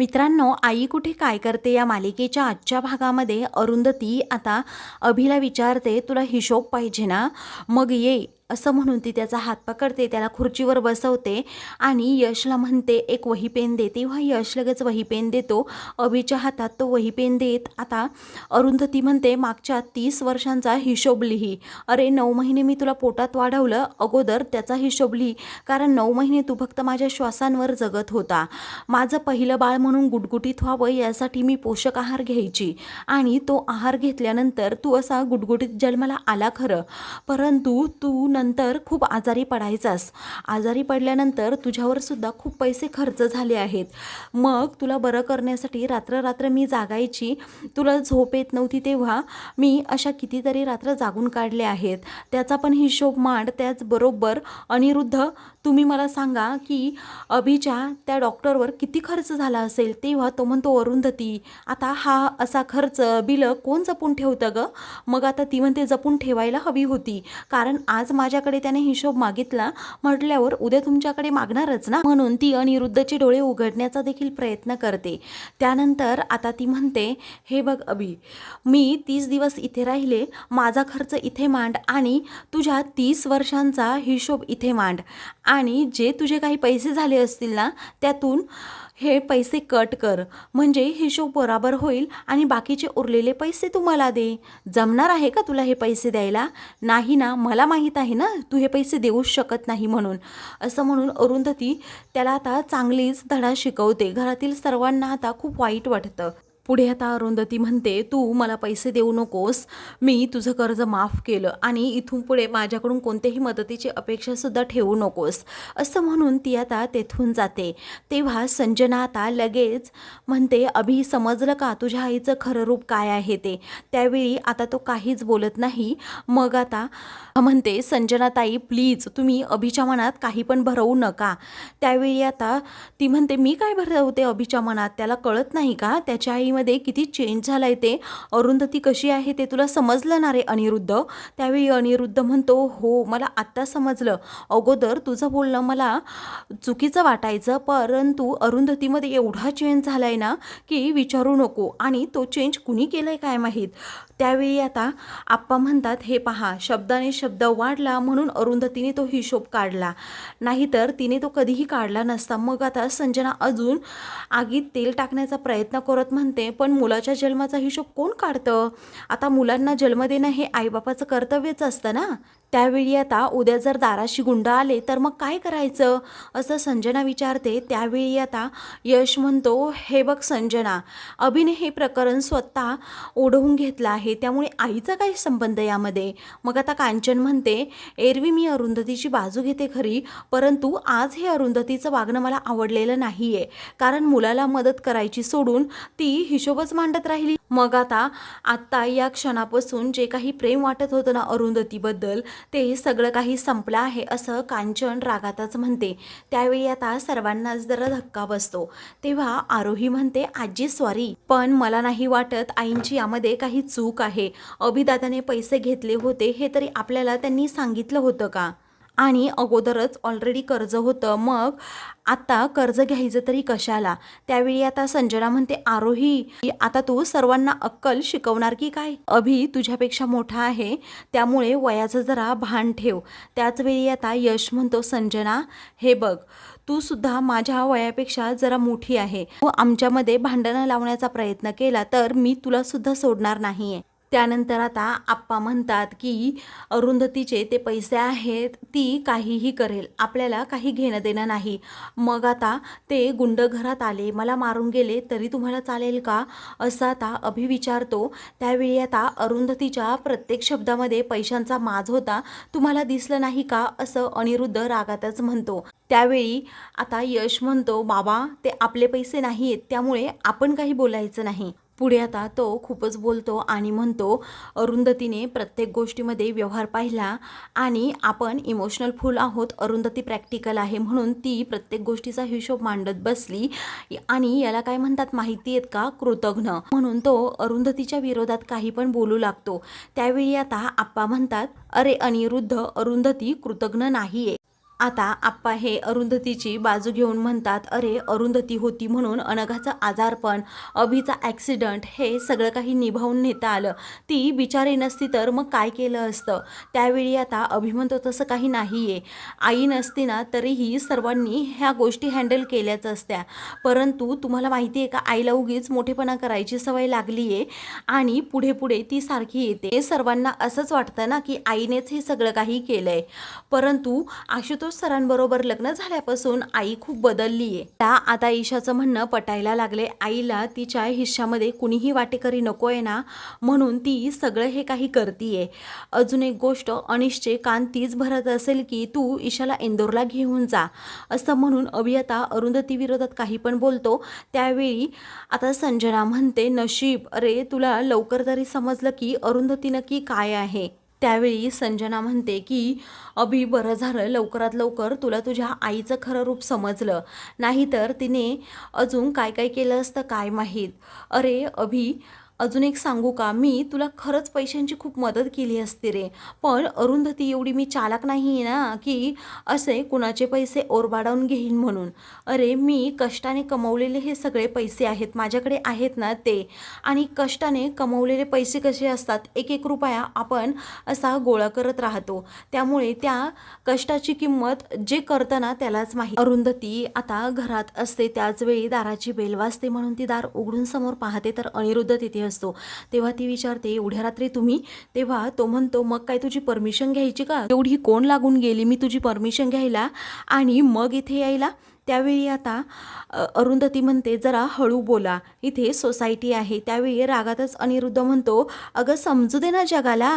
मित्रांनो आई कुठे काय करते या मालिकेच्या आजच्या भागामध्ये? अरुंधती आता अभिला विचारते तुला हिशोब पाहिजे ना? मग ये. असं म्हणून ती त्याचा हात पकडते त्याला खुर्चीवर बसवते आणि यशला म्हणते एक वही पेन दे. तेव्हा यश लगेच वही पेन देतो. अभिच्या हातात तो वही पेन देत. आता अरुंधती म्हणते मागच्या तीस वर्षांचा हिशोब लिही. अरे नऊ महिने मी तुला पोटात वाढवलं. अगोदर त्याचा हिशोब लिही. कारण नऊ महिने तू फक्त माझ्या श्वासांवर जगत होता. माझं पहिलं बाळ म्हणून गुटगुटीत व्हावं यासाठी मी पोषक आहार घ्यायची. आणि तो आहार घेतल्यानंतर तू असा गुटगुटीत जन्माला आला खरं. परंतु तू न नंतर खूप आजारी पडायचास. आजारी पडल्यानंतर तुझ्यावर सुद्धा खूप पैसे खर्च झाले आहेत. मग तुला बरं करण्यासाठी रात्र रात्र मी जागायची. तुला झोप येत नव्हती तेव्हा मी अशा कितीतरी रात्र जागून काढले आहेत. त्याचा पण हिशोब मांड त्याचबरोबर अनिरुद्ध तुम्ही मला सांगा की अभिच्या त्या डॉक्टरवर किती खर्च झाला असेल? तेव्हा तो म्हणतो अरुंधती आता हा असा खर्च बिलं कोण जपून ठेवतं ग? मग आता ती म्हणते जपून ठेवायला हवी होती. कारण आज माझ्या माझ्याकडे त्याने हिशोब मागितला म्हटल्यावर उद्या तुमच्याकडे मागणारच ना? म्हणून ती अनिरुद्धचे डोळे उघडण्याचा देखील प्रयत्न करते. त्यानंतर आता ती म्हणते हे बघ अभि मी तीस दिवस इथे राहिले माझा खर्च इथे मांड आणि तुझ्या तीस वर्षांचा हिशोब इथे मांड. आणि जे तुझे काही पैसे झाले असतील ना त्यातून हे पैसे कट कर. म्हणजे हिशोब बराबर होईल आणि बाकीचे उरलेले पैसे तू मला दे. जमणार आहे का तुला हे पैसे द्यायला? नाही ना मला माहीत आहे ना तू हे पैसे देऊच शकत नाही म्हणून. असं म्हणून अरुंधती त्याला आता चांगलीच धडा शिकवते. घरातील सर्वांना आता खूप वाईट वाटतं. पुढे आता अरुंधती म्हणते तू मला पैसे देऊ नकोस. मी तुझं कर्ज माफ केलं आणि इथून पुढे माझ्याकडून कोणत्याही मदतीची अपेक्षासुद्धा ठेवू नकोस. असं म्हणून ती आता तेथून जाते. तेव्हा संजना आता लगेच म्हणते अभि समजलं का तुझ्या आईचं खरं रूप काय आहे ते? त्यावेळी आता तो काहीच बोलत नाही. मग आता म्हणते संजना ताई प्लीज तुम्ही अभिच्या मनात काही पण भरवू नका. त्यावेळी आता ती म्हणते मी काय भरवते अभिच्या मनात? त्याला कळत नाही का? त्याच्या मध्ये किती चेंज झाला आहे ते? अरुंधती कशी आहे ते तुला समजलं ना रे अनिरुद्ध? त्यावेळी अनिरुद्ध म्हणतो हो मला आत्ता समजलं. अगोदर तुझं बोलणं मला चुकीचं वाटायचं परंतु अरुंधतीमध्ये एवढा चेंज झाला आहे ना की विचारू नको. आणि तो चेंज कुणी केलं आहे काय माहीत? त्यावेळी आता आप्पा म्हणतात हे पहा शब्दाने शब्द वाढला म्हणून अरुंधतीने तो हिशोब काढला. नाहीतर तिने तो कधीही काढला नसता. मग आता संजना अजून आगीत तेल टाकण्याचा प्रयत्न करत म्हणते पण मुलाच्या जन्माचा हिशोब कोण काढतं? आता मुलांना जन्म देणं हे आईबापाचं कर्तव्यच असतं ना? त्यावेळी आता उद्या जर दाराशी गुंड आले तर मग काय करायचं? असं संजना विचारते. त्यावेळी आता यश म्हणतो हे बघ संजना अभिने हे प्रकरण स्वतः ओढवून घेतलं आहे. त्यामुळे आईचा काय संबंध यामध्ये? मग आता कांचन म्हणते एरवी मी अरुंधतीची बाजू घेते खरी परंतु आज हे अरुंधतीचं वागणं मला आवडलेलं नाही आहे कारण मुलाला मदत करायची सोडून ती हिशोबच मांडत राहिली. मग आता आत्ता या क्षणापासून जे काही प्रेम वाटत होतं ना अरुंधतीबद्दल ते सगळं काही संपलं आहे असं कांचन रागातच म्हणते. त्यावेळी आता सर्वांनाच जरा धक्का बसतो. तेव्हा आरोही म्हणते आजी सॉरी पण मला नाही वाटत आईंची यामध्ये काही चूक आहे. अभिदादाने पैसे घेतले होते हे तरी आपल्याला त्यांनी सांगितलं होतं का? आणि अगोदरच ऑलरेडी कर्ज होतं. मग आता कर्ज घ्यायचं तरी कशाला? त्यावेळी आता संजना म्हणते आरोही आता तू सर्वांना अक्कल शिकवणार की काय? अभि तुझ्यापेक्षा मोठा आहे त्यामुळे वयाचं जरा भान ठेव. त्याचवेळी आता यश म्हणतो संजना हे बघ तू सुद्धा माझ्या वयापेक्षा जरा मोठी आहे. तू आमच्यामध्ये भांडणं लावण्याचा प्रयत्न केला तर मी तुला सुद्धा सोडणार नाहीये. त्यानंतर आता आप्पा म्हणतात की अरुंधतीचे ते पैसे आहेत ती काहीही करेल. आपल्याला काही घेणं देणं नाही. मग आता ते गुंड घरात आले. मला मारून गेले तरी तुम्हाला चालेल का? असं आता अभि विचारतो. त्यावेळी आता अरुंधतीच्या प्रत्येक शब्दामध्ये पैशांचा माज होता. तुम्हाला दिसलं नाही का? असं अनिरुद्ध रागातच म्हणतो. त्यावेळी आता यश म्हणतो बाबा ते आपले पैसे नाही आहेत त्यामुळे आपण काही बोलायचं नाही. पुढे आता तो खूपच बोलतो आणि म्हणतो अरुंधतीने प्रत्येक गोष्टीमध्ये व्यवहार पाहिला आणि आपण इमोशनल फुल आहोत. अरुंधती प्रॅक्टिकल आहे म्हणून ती प्रत्येक गोष्टीचा हिशोब मांडत बसली आणि याला काय म्हणतात माहिती आहेत का? कृतघ्न. म्हणून तो अरुंधतीच्या विरोधात काही पण बोलू लागतो. त्यावेळी आता आप्पा म्हणतात अरे अनिरुद्ध अरुंधती कृतघ्न नाही आहे आता आप्पा हे अरुंधतीची बाजू घेऊन म्हणतात अरे अरुंधती होती म्हणून अनघाचं आजारपण अभिचा ॲक्सिडंट हे सगळं काही निभावून नेता आलं. ती बिचारी नसती तर मग काय केलं असतं? त्यावेळी आता अभि म्हणतो तसं काही नाही आहे आई नसती ना तरीही सर्वांनी ह्या गोष्टी हँडल केल्याच असत्या. परंतु तुम्हाला माहिती आहे का आईला उगीच मोठेपणा करायची सवय लागली आहे आणि पुढे पुढे ती सारखी येते. सर्वांना असंच वाटतं ना की आईनेच हे सगळं काही केलं आहे परंतु आशुतोष सरांबरोबर लग्न झाल्यापासून आई खूप बदलली आहे त्या आता ईशाचं म्हणणं पटायला लागले. आईला तिच्या हिश्श्यामध्ये कुणीही वाटेकरी नको आहे ना म्हणून ती सगळं हे काही करतीये. अजून एक गोष्ट अनिशचे कान तीच भरत असेल की तू ईशाला इंदोरला घेऊन जा असं म्हणून अभियता अरुंधतीविरोधात अरुंधती विरोधात काही पण बोलतो. त्यावेळी आता संजना म्हणते नशीब अरे तुला लवकर तरी समजलं की अरुंधती नक्की काय आहे. त्यावेळी संजना म्हणते की अभि बरं झालं लवकरात लवकर तुला तुझ्या आईचं खरं रूप समजलं. नाहीतर तिने अजून काय काय केलं असतं काय माहीत. अरे अभि अजून एक सांगू का? मी तुला खरंच पैशांची खूप मदत केली असते रे. पण अरुंधती एवढी मी चालाक नाही आहे ना की असे कुणाचे पैसे ओरबाडावून घेईन म्हणून. अरे मी कष्टाने कमवलेले हे सगळे पैसे आहेत माझ्याकडे आहेत ना ते. आणि कष्टाने कमवलेले पैसे कसे असतात? एक एक रुपया आपण असा गोळा करत राहतो. त्यामुळे त्या कष्टाची किंमत जे करतं ना त्यालाच माहीत. अरुंधती आता घरात असते त्याच वेळी दाराची बेल वाजते म्हणून ती दार उघडून समोर पाहते तर अनिरुद्ध तिथे असतो तेव्हा ती विचारते एवढ्या रात्री तुम्ही? तेव्हा तो म्हणतो मग काय तुझी परमिशन घ्यायची का? एवढी कोण लागून गेली? मी तुझी परमिशन घ्यायला आणि मग इथे यायला? त्यावेळी आता अरुंधती म्हणते जरा हळू बोला. इथे सोसायटी आहे. त्यावेळी रागातच अनिरुद्ध म्हणतो अगं समजू दे ना जगाला.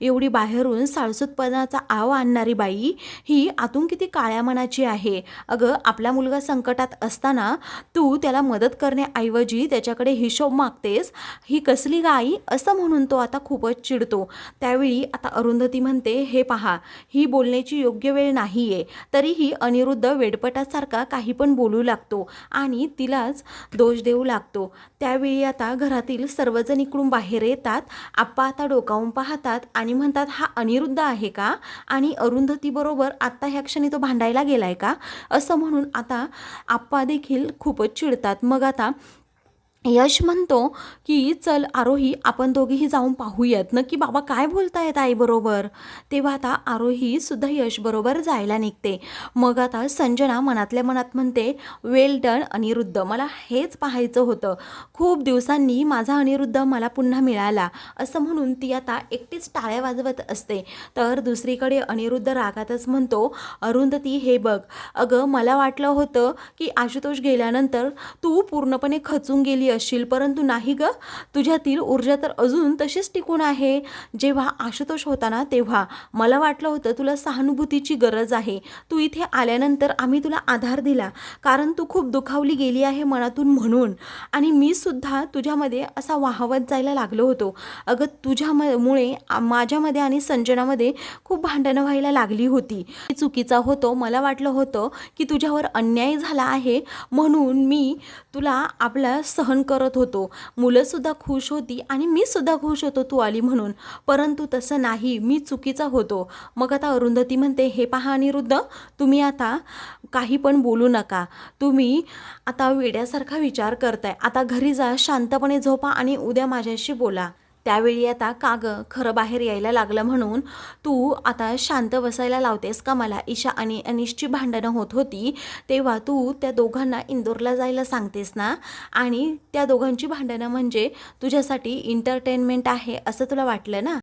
एवढी बाहेरून साळसूतपणाचा आव आणणारी बाई ही आतून किती काळ्या मनाची आहे. अगं आपला मुलगा संकटात असताना तू त्याला मदत करण्याऐवजी त्याच्याकडे हिशोब मागतेस. ही कसली गाई? असं म्हणून तो आता खूपच चिडतो. त्यावेळी आता अरुंधती म्हणते हे पहा. ही बोलण्याची योग्य वेळ नाही आहे तरीही अनिरुद्ध वेडपटासारखा काही काही पण बोलू लागतो आणि तिलाच दोष देऊ लागतो. त्यावेळी आता घरातील सर्वजण इकडून बाहेर येतात. आप्पा आता डोकावून पाहतात आणि म्हणतात हा अनिरुद्ध आहे का? आणि अरुंधतीबरोबर आत्ता ह्या क्षणी तो भांडायला गेलाय का? असं म्हणून आता आप्पा देखील खूपच चिडतात. मग आता यश म्हणतो की चल आरोही आपण दोघेही जाऊन पाहूयात नक्की बाबा काय बोलतायत आईबरोबर तेव्हा आता आरोही सुद्धा यशबरोबर जायला निघते. मग आता संजना मनातल्या मनात म्हणते वेल डन अनिरुद्ध मला हेच पाहायचं होतं. खूप दिवसांनी माझा अनिरुद्ध मला पुन्हा मिळाला. असं म्हणून ती आता एकटीच टाळ्या वाजवत असते. तर दुसरीकडे अनिरुद्ध रागातच म्हणतो अरुंधती हे बघ. अगं मला वाटलं होतं की आशुतोष गेल्यानंतर तू पूर्णपणे खचून गेली असशील परंतु नाही ग. तुझ्यातील ऊर्जा तर अजून तशीच टिकून आहे. जेव्हा आशुतोष होता ना तेव्हा मला वाटलं होतं तुला सहानुभूतीची गरज आहे. तू इथे आल्यानंतर आम्ही तुला आधार दिला. कारण तू खूप दुखावली गेली आहे मनातून म्हणून. आणि मी सुद्धा तुझ्यामध्ये असा वाहवत जायला लागलो होतो. अगं तुझ्या मुळे माझ्यामध्ये आणि संजनामध्ये खूप भांडणं व्हायला लागली होती. चुकीचा होतो. मला वाटलं होतं की तुझ्यावर अन्याय झाला आहे. म्हणून मी तुला आपला सहन करत होतो. मुलंसुद्धा खुश होती आणि मीसुद्धा खुश होतो तू आली म्हणून. परंतु तसं नाही मी चुकीचा होतो. मग आता अरुंधती म्हणते हे पहा अनिरुद्ध तुम्ही आता काही पण बोलू नका. तुम्ही आता वेड्यासारखा विचार करताय. आता घरी जा शांतपणे झोपा आणि उद्या माझ्याशी बोला. त्यावेळी आता का खरं बाहेर यायला लागलं म्हणून तू आता शांत बसायला लावतेस का मला? ईशा आणि अनिशची भांडणं होत होती तेव्हा तू त्या दोघांना इंदोरला जायला सांगतेस ना? आणि त्या दोघांची भांडणं म्हणजे तुझ्यासाठी इंटरटेनमेंट आहे असं तुला वाटलं ना?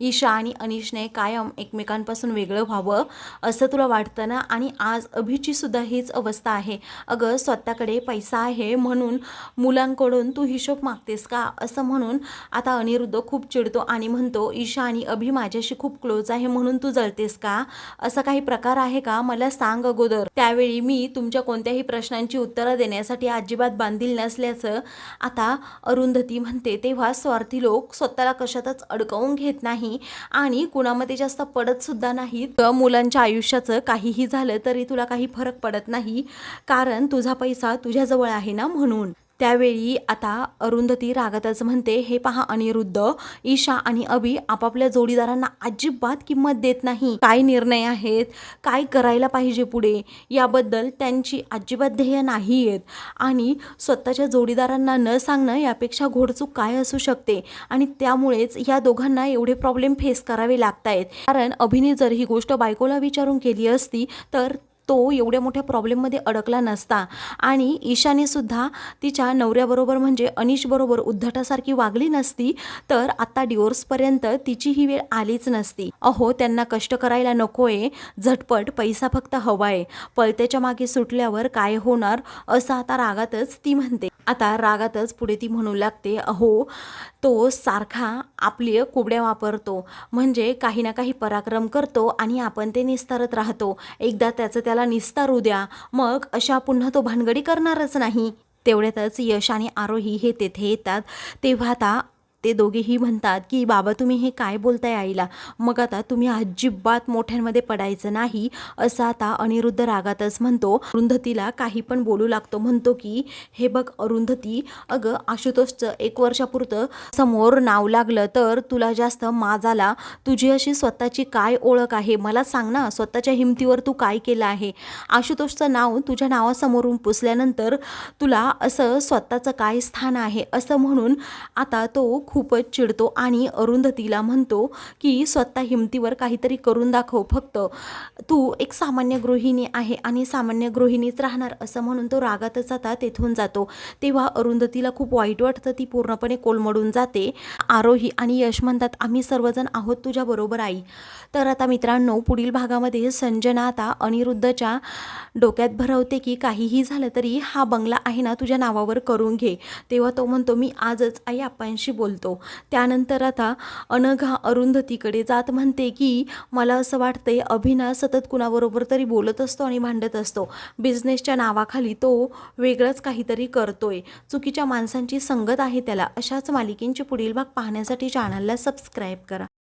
ईशा आणि अनिशने कायम एकमेकांपासून वेगळं व्हावं असं तुला वाटतं ना? आणि आज अभिची सुद्धा हीच अवस्था आहे. अगं स्वतःकडे पैसा आहे म्हणून मुलांकडून तू हिशोब मागतेस का? असं म्हणून आता अनिरुद्ध खूप चिडतो आणि म्हणतो ईशा आणि अभि माझ्याशी खूप क्लोज आहे म्हणून तू जळतेस का? असा काही प्रकार आहे का? मला सांग अगोदर. त्यावेळी मी तुमच्या कोणत्याही प्रश्नांची उत्तरं देण्यासाठी अजिबात बांधील नसल्याचं आता अरुंधती म्हणते. तेव्हा स्वार्थी लोक स्वतःला कशातच अडकवून घेत नाही आणि कुणामध्ये जास्त पडत सुद्धा नाही तर मुलांच्या आयुष्याचं काहीही झालं तरी तुला काही फरक पडत नाही. कारण तुझा पैसा तुझ्याजवळ आहे ना म्हणून. त्यावेळी आता अरुंधती रागातच म्हणते हे पहा अनिरुद्ध ईशा आणि अभि आपापल्या जोडीदारांना अजिबात किंमत देत नाही. काय निर्णय आहेत? काय करायला पाहिजे पुढे? याबद्दल त्यांची अजिबात ध्येय नाही आहेत आणि स्वतःच्या जोडीदारांना न सांगणं यापेक्षा घोडचूक काय असू शकते? आणि त्यामुळेच या दोघांना एवढे प्रॉब्लेम फेस करावे लागत आहेत कारण अभिने जर ही गोष्ट बायकोला विचारून केली असती तर तो एवढ्या मोठ्या प्रॉब्लेममध्ये अडकला नसता. आणि ईशाने सुद्धा तिच्या नवऱ्याबरोबर म्हणजे अनिशबरोबर उद्धटासारखी वागली नसती तर आता डिवोर्सपर्यंत तिची ही वेळ आलीच नसती. अहो त्यांना कष्ट करायला नकोय. झटपट पैसा फक्त हवाय. पळत्याच्या मागे सुटल्यावर काय होणार असं आता रागातच ती म्हणते. आता रागातच पुढे ती म्हणू लागते अहो तो सारखा आपली कुबड्या वापरतो म्हणजे काही ना काही पराक्रम करतो आणि आपण ते निस्तारत राहतो. एकदा त्याचं त्याला निस्तारू द्या मग अशा पुन्हा तो भानगडी करणारच नाही. तेवढ्यातच यश आणि आरोही हे तेथे येतात. तेव्हा आता ते दोघेही म्हणतात की बाबा तुम्ही हे काय बोलताय आईला? मग आता तुम्ही अजिबात मोठ्यांमध्ये पडायचं नाही. असं आता अनिरुद्ध रागातच म्हणतो. अरुंधतीला काही पण बोलू लागतो. म्हणतो की हे बघ अरुंधती अगं आशुतोषचं एक वर्षापुरतं समोर नाव लागलं तर तुला जास्त माजाला तुझी अशी स्वतःची काय ओळख आहे? मला सांग ना स्वतःच्या हिमतीवर तू काय केलं आहे? आशुतोषचं नाव तुझ्या नावासमोरून पुसल्यानंतर तुला असं स्वतःचं काय स्थान आहे? असं म्हणून आता तो खूपच चिडतो आणि अरुंधतीला म्हणतो की स्वतः हिमतीवर काहीतरी करून दाखव फक्त. तू एक सामान्य गृहिणी आहे आणि सामान्य गृहिणीच राहणार. असं म्हणून तो रागातच आता तेथून जातो. तेव्हा अरुंधतीला खूप वाईट वाटतं. ती पूर्णपणे कोलमडून जाते. आरोही आणि यश म्हणतात आम्ही सर्वजण आहोत तुझ्याबरोबर आई. तर आता मित्रांनो पुढील भागामध्ये संजना आता अनिरुद्धच्या डोक्यात भरवते की काहीही झालं तरी हा बंगला आहे ना तुझ्या नावावर करून घे. तेव्हा तो म्हणतो मी आजच आई आप्पांशी बोलतो. त्यानंतर आता अनघा अरुंधतीकडे जात म्हणते की मला असं वाटतंय अभिना सतत कुणाबरोबर तरी बोलत असतो आणि भांडत असतो. बिझनेसच्या नावाखाली तो वेगळंच काहीतरी करतोय. चुकीच्या माणसांची संगत आहे त्याला. अशाच मालिकेंची पुढील भाग पाहण्यासाठी चॅनलला सबस्क्राईब करा.